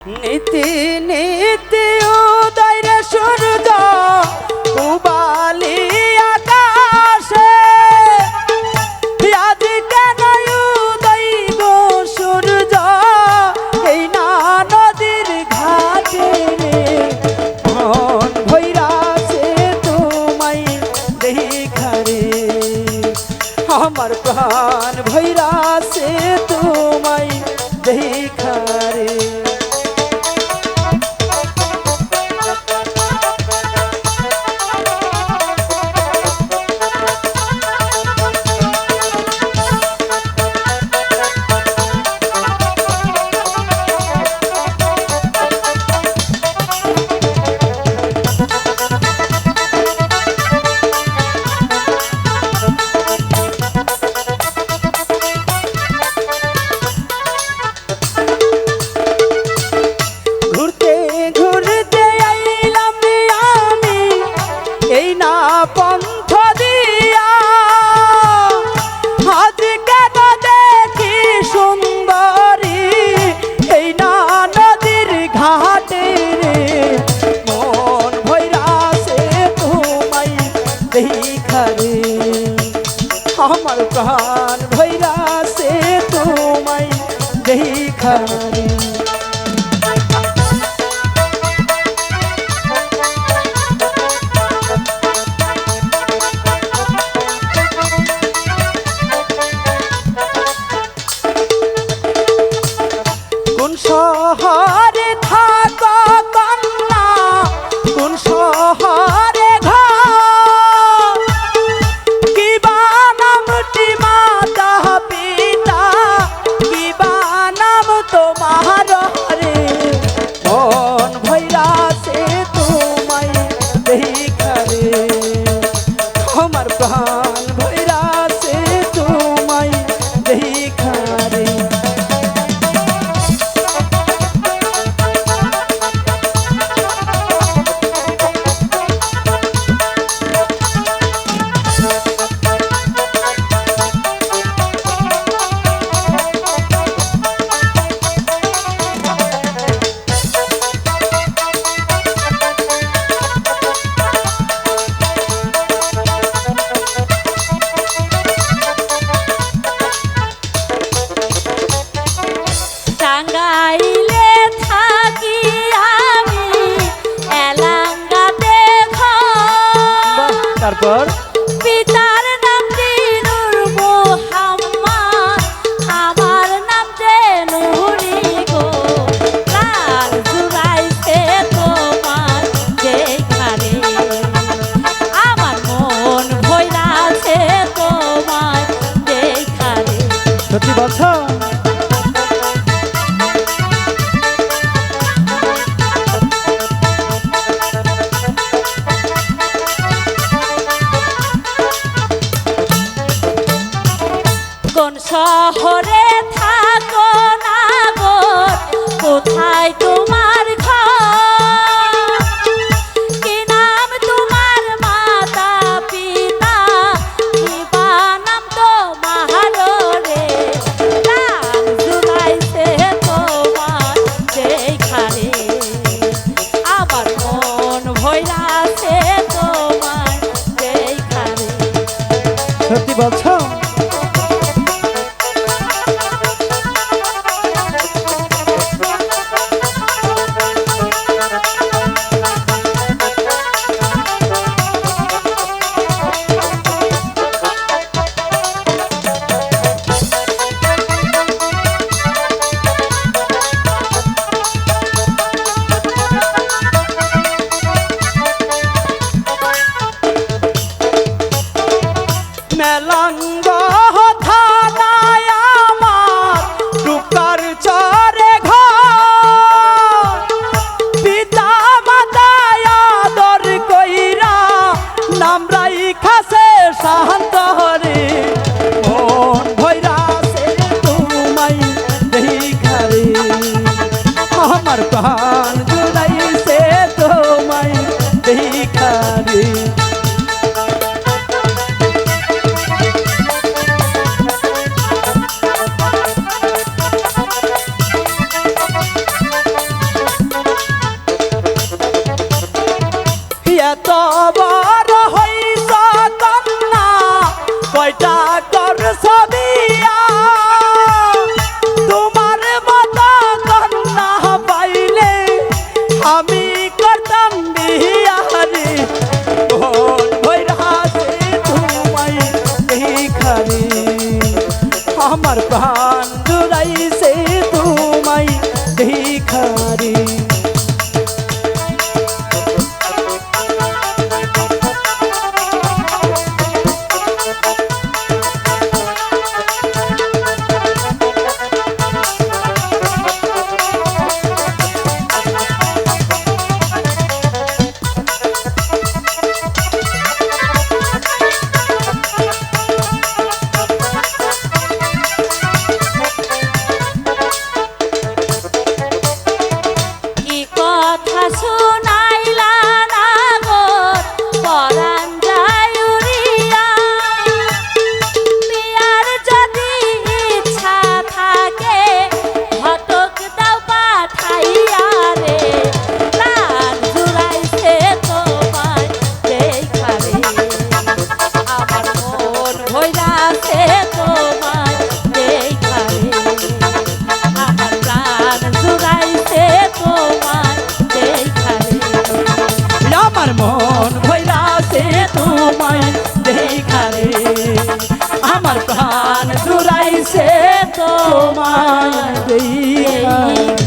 নীতি নীতি উদয় সূর্য উবালি আকাশে। আজ কেন উদয় গো সূর্য? এই না নদীর ঘাটে মন ভৈরাছে তোমায় দেখারে আমার প্রাণ ভৈরাছে তোমায় দেখারে আমার তারপর? পিতার নাম দিনুর মোহাম্মদ। আমার নাম জেনুরি গো। লাল জুড়াইছে তোমার যেখানে। আমার মন ভৈরাছে তোমার যেখানে। সত্যি বলছো? শহরে থাকো না গো, কোথায় তোমার ঘর? কি নাম তোমার মাতা পিতা? কি বা নাম তোমার রে? লাল জুলাইছে তোমার যেখানে। আমার মন ভৈরাছে তোমার যেখানে। সত্যি বলছো? টুকার চরে ঘর। পিতা মাতায় আদর কইরা নাম রাইখাছে শান্ত হরে। মন ভৈরাসে তোমায় দেখারে আমার প্রাণ তোমায় দেখারে আমার প্রাণ জুড়াইছে তোমায় দেখারে